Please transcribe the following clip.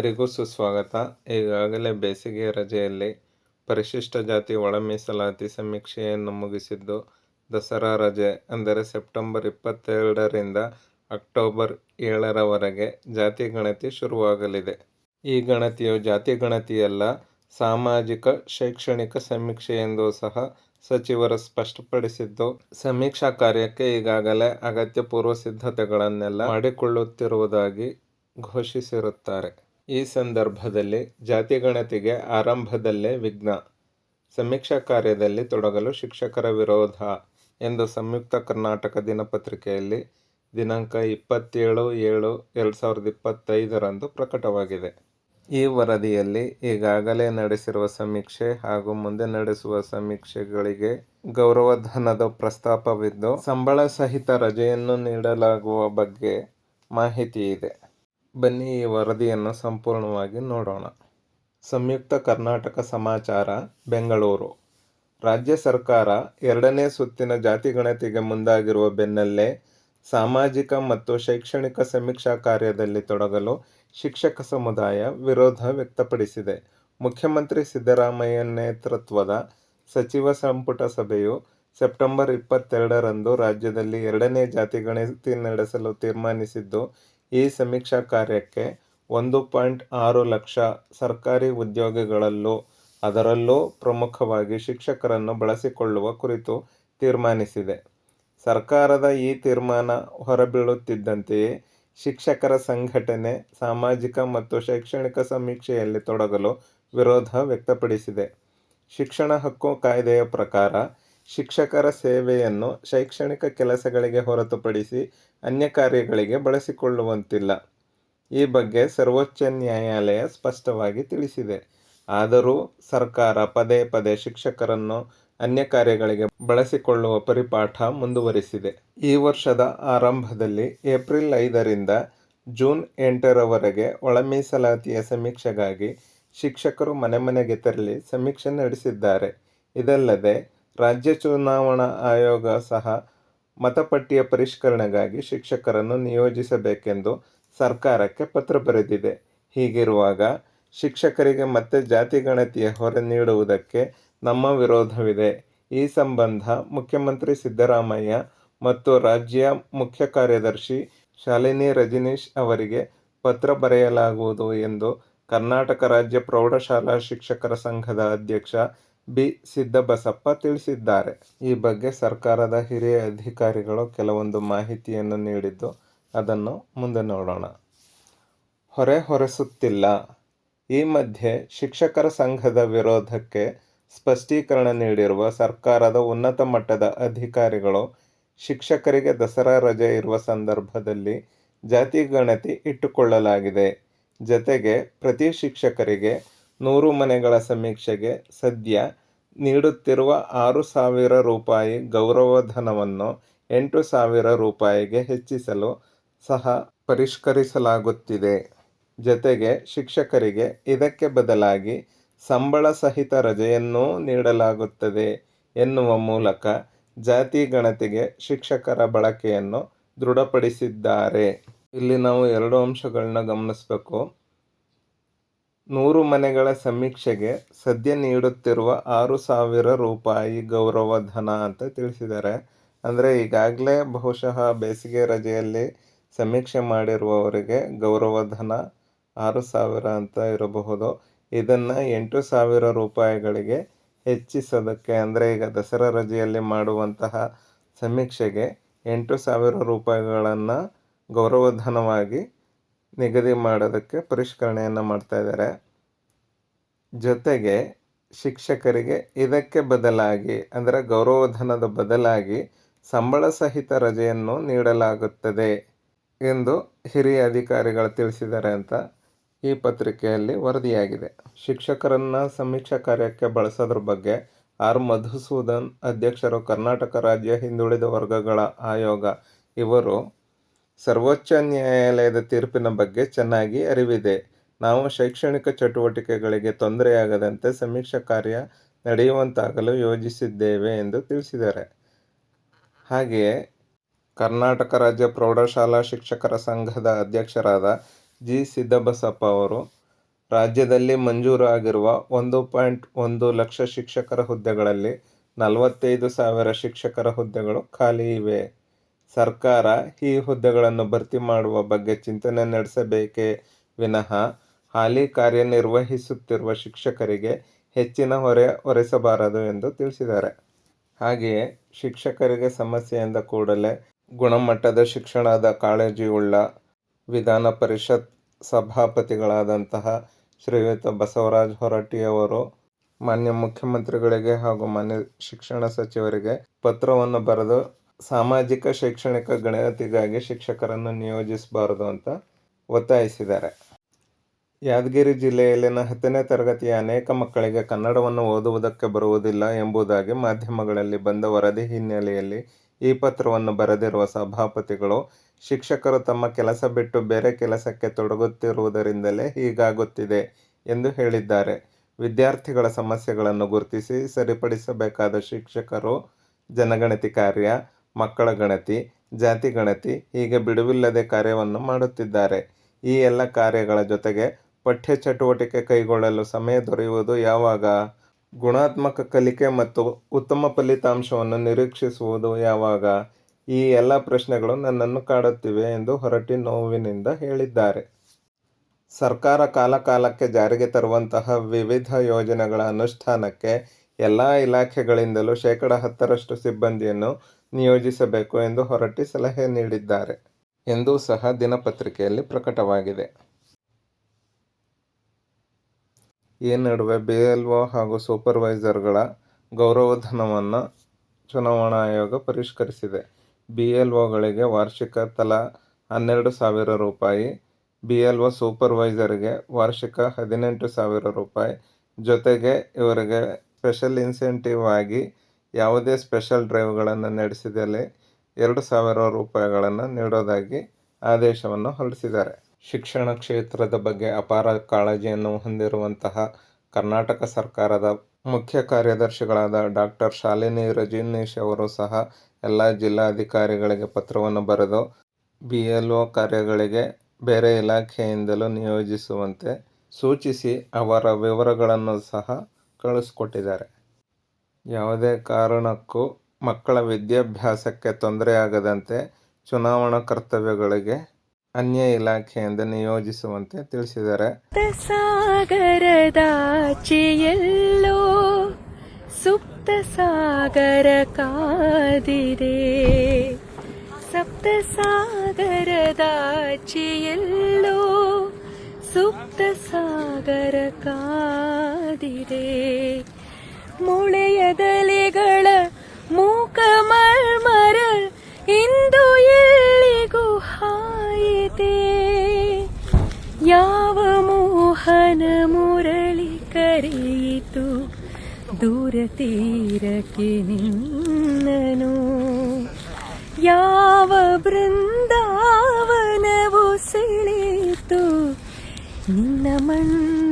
ಎಲ್ಲರಿಗೂ ಸುಸ್ವಾಗತ. ಈಗಾಗಲೇ ಬೇಸಿಗೆ ರಜೆಯಲ್ಲಿ ಪರಿಶಿಷ್ಟ ಜಾತಿ ಒಳ ಮೀಸಲಾತಿ ಸಮೀಕ್ಷೆಯನ್ನು ಮುಗಿಸಿದ್ದು ದಸರಾ ರಜೆ, ಅಂದರೆ ಸೆಪ್ಟೆಂಬರ್ ಇಪ್ಪತ್ತೆರಡರಿಂದ ಅಕ್ಟೋಬರ್ ಏಳರವರೆಗೆ ಜಾತಿ ಗಣತಿ ಶುರುವಾಗಲಿದೆ. ಈ ಗಣತಿಯು ಜಾತಿ ಗಣತಿಯಲ್ಲ, ಸಾಮಾಜಿಕ, ಶೈಕ್ಷಣಿಕ ಸಮೀಕ್ಷೆ ಎಂದು ಸಹ ಸಚಿವರು ಸ್ಪಷ್ಟಪಡಿಸಿದ್ದು. ಸಮೀಕ್ಷಾ ಕಾರ್ಯಕ್ಕೆ ಈಗಾಗಲೇ ಅಗತ್ಯ ಪೂರ್ವ ಸಿದ್ಧತೆಗಳನ್ನೆಲ್ಲ ಮಾಡಿಕೊಳ್ಳುತ್ತಿರುವುದಾಗಿ ಘೋಷಿಸಿರುತ್ತಾರೆ. ಈ ಸಂದರ್ಭದಲ್ಲಿ ಜಾತಿಗಣತಿಗೆ ಆರಂಭದಲ್ಲೇ ವಿಘ್ನ, ಸಮೀಕ್ಷಾ ಕಾರ್ಯದಲ್ಲಿ ತೊಡಗಲು ಶಿಕ್ಷಕರ ವಿರೋಧ ಎಂದು ಸಂಯುಕ್ತ ಕರ್ನಾಟಕ ದಿನಪತ್ರಿಕೆಯಲ್ಲಿ ದಿನಾಂಕ ಇಪ್ಪತ್ತೇಳು ಏಳು ಎರಡು ಸಾವಿರದ ಇಪ್ಪತ್ತೈದರಂದು ಪ್ರಕಟವಾಗಿದೆ. ಈ ವರದಿಯಲ್ಲಿ ಈಗಾಗಲೇ ನಡೆಸಿರುವ ಸಮೀಕ್ಷೆ ಹಾಗೂ ಮುಂದೆ ನಡೆಸುವ ಸಮೀಕ್ಷೆಗಳಿಗೆ ಗೌರವಧನದ ಪ್ರಸ್ತಾಪವಿದ್ದು, ಸಂಬಳ ಸಹಿತ ರಜೆಯನ್ನು ನೀಡಲಾಗುವ ಬಗ್ಗೆ ಮಾಹಿತಿ ಇದೆ. ಬನ್ನಿ ಈ ವರದಿಯನ್ನು ಸಂಪೂರ್ಣವಾಗಿ ನೋಡೋಣ. ಸಂಯುಕ್ತ ಕರ್ನಾಟಕ ಸಮಾಚಾರ, ಬೆಂಗಳೂರು. ರಾಜ್ಯ ಸರ್ಕಾರ ಎರಡನೇ ಸುತ್ತಿನ ಜಾತಿ ಗಣತಿಗೆ ಮುಂದಾಗಿರುವ ಬೆನ್ನಲ್ಲೇ ಸಾಮಾಜಿಕ ಮತ್ತು ಶೈಕ್ಷಣಿಕ ಸಮೀಕ್ಷಾ ಕಾರ್ಯದಲ್ಲಿ ತೊಡಗಲು ಶಿಕ್ಷಕ ಸಮುದಾಯ ವಿರೋಧ ವ್ಯಕ್ತಪಡಿಸಿದೆ. ಮುಖ್ಯಮಂತ್ರಿ ಸಿದ್ದರಾಮಯ್ಯ ನೇತೃತ್ವದ ಸಚಿವ ಸಂಪುಟ ಸಭೆಯು ಸೆಪ್ಟೆಂಬರ್ ಇಪ್ಪತ್ತೆರಡರಂದು ರಾಜ್ಯದಲ್ಲಿ ಎರಡನೇ ಜಾತಿ ಗಣತಿ ನಡೆಸಲು ತೀರ್ಮಾನಿಸಿದ್ದು ಈ ಸಮೀಕ್ಷಾ ಕಾರ್ಯಕ್ಕೆ ಒಂದು ಪಾಯಿಂಟ್ ಆರು ಲಕ್ಷ ಸರ್ಕಾರಿ ಉದ್ಯೋಗಗಳಲ್ಲೂ, ಅದರಲ್ಲೂ ಪ್ರಮುಖವಾಗಿ ಶಿಕ್ಷಕರನ್ನು ಬಳಸಿಕೊಳ್ಳುವ ಕುರಿತು ತೀರ್ಮಾನಿಸಿದೆ. ಸರ್ಕಾರದ ಈ ತೀರ್ಮಾನ ಹೊರಬೀಳುತ್ತಿದ್ದಂತೆಯೇ ಶಿಕ್ಷಕರ ಸಂಘಟನೆ ಸಾಮಾಜಿಕ ಮತ್ತು ಶೈಕ್ಷಣಿಕ ಸಮೀಕ್ಷೆಯಲ್ಲಿ ತೊಡಗಲು ವಿರೋಧ ವ್ಯಕ್ತಪಡಿಸಿದೆ. ಶಿಕ್ಷಣ ಹಕ್ಕು ಕಾಯ್ದೆಯ ಪ್ರಕಾರ ಶಿಕ್ಷಕರ ಸೇವೆಯನ್ನು ಶೈಕ್ಷಣಿಕ ಕೆಲಸಗಳಿಗೆ ಹೊರತುಪಡಿಸಿ ಅನ್ಯ ಕಾರ್ಯಗಳಿಗೆ ಬಳಸಿಕೊಳ್ಳುವಂತಿಲ್ಲ. ಈ ಬಗ್ಗೆ ಸರ್ವೋಚ್ಚ ನ್ಯಾಯಾಲಯ ಸ್ಪಷ್ಟವಾಗಿ ತಿಳಿಸಿದೆ. ಆದರೂ ಸರ್ಕಾರ ಪದೇ ಪದೇ ಶಿಕ್ಷಕರನ್ನು ಅನ್ಯ ಕಾರ್ಯಗಳಿಗೆ ಬಳಸಿಕೊಳ್ಳುವ ಪರಿಪಾಠ ಮುಂದುವರಿಸಿದೆ. ಈ ವರ್ಷದ ಆರಂಭದಲ್ಲಿ ಏಪ್ರಿಲ್ ಐದರಿಂದ ಜೂನ್ ಎಂಟರವರೆಗೆ ಒಳ ಮೀಸಲಾತಿಯ ಸಮೀಕ್ಷೆಗಾಗಿ ಶಿಕ್ಷಕರು ಮನೆ ಮನೆಗೆ ತೆರಳಿ ಸಮೀಕ್ಷೆ ನಡೆಸಿದ್ದಾರೆ. ಇದಲ್ಲದೆ ರಾಜ್ಯ ಚುನಾವಣಾ ಆಯೋಗ ಸಹ ಮತಪಟ್ಟಿಯ ಪರಿಷ್ಕರಣೆಗಾಗಿ ಶಿಕ್ಷಕರನ್ನು ನಿಯೋಜಿಸಬೇಕೆಂದು ಸರ್ಕಾರಕ್ಕೆ ಪತ್ರ ಬರೆದಿದೆ. ಹೀಗಿರುವಾಗ ಶಿಕ್ಷಕರಿಗೆ ಮತ್ತೆ ಜಾತಿ ಗಣತಿಯ ಹೊರೆ ನೀಡುವುದಕ್ಕೆ ನಮ್ಮ ವಿರೋಧವಿದೆ. ಈ ಸಂಬಂಧ ಮುಖ್ಯಮಂತ್ರಿ ಸಿದ್ದರಾಮಯ್ಯ ಮತ್ತು ರಾಜ್ಯ ಮುಖ್ಯ ಕಾರ್ಯದರ್ಶಿ ಶಾಲಿನಿ ರಜನೀಶ್ ಅವರಿಗೆ ಪತ್ರ ಬರೆಯಲಾಗುವುದು ಎಂದು ಕರ್ನಾಟಕ ರಾಜ್ಯ ಪ್ರೌಢಶಾಲಾ ಶಿಕ್ಷಕರ ಸಂಘದ ಅಧ್ಯಕ್ಷ ಬಿ. ಸಿದ್ದಬಸಪ್ಪ ತಿಳಿಸಿದ್ದಾರೆ. ಈ ಬಗ್ಗೆ ಸರ್ಕಾರದ ಹಿರಿಯ ಅಧಿಕಾರಿಗಳು ಕೆಲವೊಂದು ಮಾಹಿತಿಯನ್ನು ನೀಡಿದ್ದು ಅದನ್ನು ಮುಂದೆ ನೋಡೋಣ. ಹೊರೆ ಹೊರಸುತ್ತಿಲ್ಲ. ಈ ಮಧ್ಯೆ ಶಿಕ್ಷಕರ ಸಂಘದ ವಿರೋಧಕ್ಕೆ ಸ್ಪಷ್ಟೀಕರಣ ನೀಡಿರುವ ಸರ್ಕಾರದ ಉನ್ನತ ಮಟ್ಟದ ಅಧಿಕಾರಿಗಳು ಶಿಕ್ಷಕರಿಗೆ ದಸರಾ ರಜೆ ಇರುವ ಸಂದರ್ಭದಲ್ಲಿ ಜಾತಿ ಗಣತಿ ಇಟ್ಟುಕೊಳ್ಳಲಾಗಿದೆ. ಜತೆಗೆ ಪ್ರತಿ ಶಿಕ್ಷಕರಿಗೆ ನೂರು ಮನೆಗಳ ಸಮೀಕ್ಷೆಗೆ ಸದ್ಯ ನೀಡುತ್ತಿರುವ ಆರು ಸಾವಿರ ರೂಪಾಯಿ ಗೌರವಧನವನ್ನು ಎಂಟು ಸಾವಿರ ರೂಪಾಯಿಗೆ ಹೆಚ್ಚಿಸಲು ಸಹ ಪರಿಷ್ಕರಿಸಲಾಗುತ್ತಿದೆ. ಜತೆಗೆ ಶಿಕ್ಷಕರಿಗೆ ಇದಕ್ಕೆ ಬದಲಾಗಿ ಸಂಬಳ ಸಹಿತ ರಜೆಯನ್ನೂ ನೀಡಲಾಗುತ್ತದೆ ಎನ್ನುವ ಮೂಲಕ ಜಾತಿ ಗಣತಿಗೆ ಶಿಕ್ಷಕರ ಬಳಕೆಯನ್ನು ದೃಢಪಡಿಸಿದ್ದಾರೆ. ಇಲ್ಲಿ ನಾವು ಎರಡು ಅಂಶಗಳನ್ನ ಗಮನಿಸಬೇಕು. ನೂರು ಮನೆಗಳ ಸಮೀಕ್ಷೆಗೆ ಸದ್ಯ ನೀಡುತ್ತಿರುವ ಆರು ಸಾವಿರ ರೂಪಾಯಿ ಗೌರವಧನ ಅಂತ ತಿಳಿಸಿದ್ದಾರೆ. ಅಂದರೆ ಈಗಾಗಲೇ ಬಹುಶಃ ಬೇಸಿಗೆ ರಜೆಯಲ್ಲಿ ಸಮೀಕ್ಷೆ ಮಾಡಿರುವವರಿಗೆ ಗೌರವಧನ ಆರು ಸಾವಿರ ಅಂತ ಇರಬಹುದು. ಇದನ್ನು ಎಂಟು ಸಾವಿರ ರೂಪಾಯಿಗಳಿಗೆ ಹೆಚ್ಚಿಸೋದಕ್ಕೆ, ಅಂದರೆ ಈಗ ದಸರಾ ರಜೆಯಲ್ಲಿ ಮಾಡುವಂತಹ ಸಮೀಕ್ಷೆಗೆ ಎಂಟು ಸಾವಿರ ರೂಪಾಯಿಗಳನ್ನು ಗೌರವಧನವಾಗಿ ನಿಗದಿ ಮಾಡೋದಕ್ಕೆ ಪರಿಷ್ಕರಣೆಯನ್ನು ಮಾಡ್ತಾ ಇದ್ದಾರೆ. ಜೊತೆಗೆ ಶಿಕ್ಷಕರಿಗೆ ಇದಕ್ಕೆ ಬದಲಾಗಿ, ಅಂದರೆ ಗೌರವಧನದ ಬದಲಾಗಿ ಸಂಬಳ ಸಹಿತ ರಜೆಯನ್ನು ನೀಡಲಾಗುತ್ತದೆ ಎಂದು ಹಿರಿಯ ಅಧಿಕಾರಿಗಳು ತಿಳಿಸಿದ್ದಾರೆ ಅಂತ ಈ ಪತ್ರಿಕೆಯಲ್ಲಿ ವರದಿಯಾಗಿದೆ. ಶಿಕ್ಷಕರನ್ನು ಸಮೀಕ್ಷಾ ಕಾರ್ಯಕ್ಕೆ ಬಳಸೋದ್ರ ಬಗ್ಗೆ ಆರ್. ಮಧುಸೂದನ್, ಅಧ್ಯಕ್ಷರು ಕರ್ನಾಟಕ ರಾಜ್ಯ ಹಿಂದುಳಿದ ವರ್ಗಗಳ ಆಯೋಗ, ಇವರು ಸರ್ವೋಚ್ಚ ನ್ಯಾಯಾಲಯದ ತೀರ್ಪಿನ ಬಗ್ಗೆ ಚೆನ್ನಾಗಿ ಅರಿವಿದೆ. ನಾವು ಶೈಕ್ಷಣಿಕ ಚಟುವಟಿಕೆಗಳಿಗೆ ತೊಂದರೆಯಾಗದಂತೆ ಸಮೀಕ್ಷಾ ಕಾರ್ಯ ನಡೆಯುವಂತಾಗಲು ಯೋಜಿಸಿದ್ದೇವೆ ಎಂದು ತಿಳಿಸಿದ್ದಾರೆ. ಹಾಗೆಯೇ, ಕರ್ನಾಟಕ ರಾಜ್ಯ ಪ್ರೌಢಶಾಲಾ ಶಿಕ್ಷಕರ ಸಂಘದ ಅಧ್ಯಕ್ಷರಾದ ಜಿ. ಸಿದ್ದಬಸಪ್ಪ ಅವರು, ರಾಜ್ಯದಲ್ಲಿ ಮಂಜೂರು ಆಗಿರುವ ಒಂದು ಪಾಯಿಂಟ್ ಒಂದು ಲಕ್ಷ ಶಿಕ್ಷಕರ ಹುದ್ದೆಗಳಲ್ಲಿ ನಲವತ್ತೈದು ಸಾವಿರ ಶಿಕ್ಷಕರ ಹುದ್ದೆಗಳು ಖಾಲಿ ಇವೆ. ಸರ್ಕಾರ ಈ ಹುದ್ದೆಗಳನ್ನು ಭರ್ತಿ ಮಾಡುವ ಬಗ್ಗೆ ಚಿಂತನೆ ನಡೆಸಬೇಕೇ ವಿನಃ ಹಾಲಿ ಕಾರ್ಯನಿರ್ವಹಿಸುತ್ತಿರುವ ಶಿಕ್ಷಕರಿಗೆ ಹೆಚ್ಚಿನ ಹೊರೆ ಹೊರಿಸಬಾರದು ಎಂದು ತಿಳಿಸಿದ್ದಾರೆ. ಹಾಗೆಯೇ ಶಿಕ್ಷಕರಿಗೆ ಸಮಸ್ಯೆಯಿಂದ ಕೂಡಲೇ ಗುಣಮಟ್ಟದ ಶಿಕ್ಷಣದ ಕಾಳಜಿಯುಳ್ಳ ವಿಧಾನ ಪರಿಷತ್ ಸಭಾಪತಿಗಳಾದಂತಹ ಶ್ರೀಯುತ ಬಸವರಾಜ ಹೊರಟ್ಟಿಯವರು ಮಾನ್ಯ ಮುಖ್ಯಮಂತ್ರಿಗಳಿಗೆ ಹಾಗೂ ಮಾನ್ಯ ಶಿಕ್ಷಣ ಸಚಿವರಿಗೆ ಪತ್ರವನ್ನು ಬರೆದು ಸಾಮಾಜಿಕ ಶೈಕ್ಷಣಿಕ ಗಣತಿಗಾಗಿ ಶಿಕ್ಷಕರನ್ನು ನಿಯೋಜಿಸಬಾರದು ಅಂತ ಒತ್ತಾಯಿಸಿದ್ದಾರೆ. ಯಾದಗಿರಿ ಜಿಲ್ಲೆಯಲ್ಲಿನ ಹತ್ತನೇ ತರಗತಿಯ ಅನೇಕ ಮಕ್ಕಳಿಗೆ ಕನ್ನಡವನ್ನು ಓದುವುದಕ್ಕೆ ಬರುವುದಿಲ್ಲ ಎಂಬುದಾಗಿ ಮಾಧ್ಯಮಗಳಲ್ಲಿ ಬಂದ ವರದಿ ಹಿನ್ನೆಲೆಯಲ್ಲಿ ಈ ಪತ್ರವನ್ನು ಬರೆದಿರುವ ಸಭಾಪತಿಗಳು, ಶಿಕ್ಷಕರು ತಮ್ಮ ಕೆಲಸ ಬಿಟ್ಟು ಬೇರೆ ಕೆಲಸಕ್ಕೆ ತೊಡಗುತ್ತಿರುವುದರಿಂದಲೇ ಹೀಗಾಗುತ್ತಿದೆ ಎಂದು ಹೇಳಿದ್ದಾರೆ. ವಿದ್ಯಾರ್ಥಿಗಳ ಸಮಸ್ಯೆಗಳನ್ನು ಗುರುತಿಸಿ ಸರಿಪಡಿಸಬೇಕಾದ ಶಿಕ್ಷಕರು, ಜನಗಣತಿ ಕಾರ್ಯ ಮಕ್ಕಳ ಗಣತಿ, ಜಾತಿ ಗಣತಿ ಹೀಗೆ ಬಿಡುವಿಲ್ಲದೆ ಕಾರ್ಯವನ್ನು ಮಾಡುತ್ತಿದ್ದಾರೆ. ಈ ಎಲ್ಲ ಕಾರ್ಯಗಳ ಜೊತೆಗೆ ಪಠ್ಯ ಚಟುವಟಿಕೆ ಕೈಗೊಳ್ಳಲು ಸಮಯ ದೊರೆಯುವುದು ಯಾವಾಗ? ಗುಣಾತ್ಮಕ ಕಲಿಕೆ ಮತ್ತು ಉತ್ತಮ ಫಲಿತಾಂಶವನ್ನು ನಿರೀಕ್ಷಿಸುವುದು ಯಾವಾಗ? ಈ ಎಲ್ಲ ಪ್ರಶ್ನೆಗಳು ನನ್ನನ್ನು ಕಾಡುತ್ತಿವೆ ಎಂದು ಹೊರಟಿ ನೋವಿನಿಂದ ಹೇಳಿದ್ದಾರೆ. ಸರ್ಕಾರ ಕಾಲಕಾಲಕ್ಕೆ ಜಾರಿಗೆ ತರುವಂತಹ ವಿವಿಧ ಯೋಜನೆಗಳ ಅನುಷ್ಠಾನಕ್ಕೆ ಎಲ್ಲ ಇಲಾಖೆಗಳಿಂದಲೂ ಶೇಕಡ ಹತ್ತರಷ್ಟು ಸಿಬ್ಬಂದಿಯನ್ನು ನಿಯೋಜಿಸಬೇಕು ಎಂದು ಹೊರಟ್ಟಿ ಸಲಹೆ ನೀಡಿದ್ದಾರೆ ಎಂದೂ ಸಹ ದಿನಪತ್ರಿಕೆಯಲ್ಲಿ ಪ್ರಕಟವಾಗಿದೆ. ಈ ನಡುವೆ ಬಿ ಎಲ್ ಒ ಹಾಗೂ ಸೂಪರ್ವೈಸರ್ಗಳ ಗೌರವಧನವನ್ನು ಚುನಾವಣಾ ಆಯೋಗ ಪರಿಷ್ಕರಿಸಿದೆ. ಬಿ ಎಲ್ ಒಗಳಿಗೆ ವಾರ್ಷಿಕ ತಲಾ ಹನ್ನೆರಡು ಸಾವಿರ ರೂಪಾಯಿ ಬಿ ಎಲ್ ಒ ಸೂಪರ್ವೈಸರ್ಗೆ ವಾರ್ಷಿಕ ಹದಿನೆಂಟು ಸಾವಿರ ರೂಪಾಯಿ ಜೊತೆಗೆ ಇವರಿಗೆ ಸ್ಪೆಷಲ್ ಇನ್ಸೆಂಟಿವ್ ಆಗಿ ಯಾವುದೇ ಸ್ಪೆಷಲ್ ಡ್ರೈವ್ಗಳನ್ನು ನಡೆಸಿದಲ್ಲಿ ಎರಡು ಸಾವಿರ ರೂಪಾಯಿಗಳನ್ನು ನೀಡೋದಾಗಿ ಆದೇಶವನ್ನು ಹೊರಡಿಸಿದ್ದಾರೆ. ಶಿಕ್ಷಣ ಕ್ಷೇತ್ರದ ಬಗ್ಗೆ ಅಪಾರ ಕಾಳಜಿಯನ್ನು ಹೊಂದಿರುವಂತಹ ಕರ್ನಾಟಕ ಸರ್ಕಾರದ ಮುಖ್ಯ ಕಾರ್ಯದರ್ಶಿಗಳಾದ ಡಾಕ್ಟರ್ ಶಾಲಿನಿ ರಜನೀಶ್ ಅವರು ಸಹ ಎಲ್ಲ ಜಿಲ್ಲಾಧಿಕಾರಿಗಳಿಗೆ ಪತ್ರವನ್ನು ಬರೆದು ಬಿ ಎಲ್ ಒ ಕಾರ್ಯಗಳಿಗೆ ಬೇರೆ ಇಲಾಖೆಯಿಂದಲೂ ನಿಯೋಜಿಸುವಂತೆ ಸೂಚಿಸಿ ಅವರ ವಿವರಗಳನ್ನು ಸಹ ಕಳಿಸ್ಕೊಟ್ಟಿದ್ದಾರೆ ಯಾವುದೇ ಕಾರಣಕ್ಕೂ ಮಕ್ಕಳ ವಿದ್ಯಾಭ್ಯಾಸಕ್ಕೆ ತೊಂದರೆಯಾಗದಂತೆ ಚುನಾವಣಾ ಕರ್ತವ್ಯಗಳಿಗೆ ಅನ್ಯ ಇಲಾಖೆಯಿಂದ ನಿಯೋಜಿಸುವಂತೆ ತಿಳಿಸಿದ್ದಾರೆ. ಸಾಗರದಾಚೆಯಲ್ಲೋ ಸುಪ್ತ ಸಾಗರ ಕಾದಿದೆ ಸಪ್ತ ಸಾಗರದಾಚೆಯಲ್ಲೋ ಸುಪ್ತ ಸಾಗರ ಕಾದಿದೆ ಮೊಳೆಯದಲೆಗಳ ಮೋಹನ ಮುರಳಿ ಕರೆಯಿತು ದೂರ ತೀರಕ್ಕೆ ನಿನ್ನನು ಯಾವ ಬೃಂದಾವನವು ಸೆಳೆಯಿತು ನಿನ್ನ ಮಣ್ಣ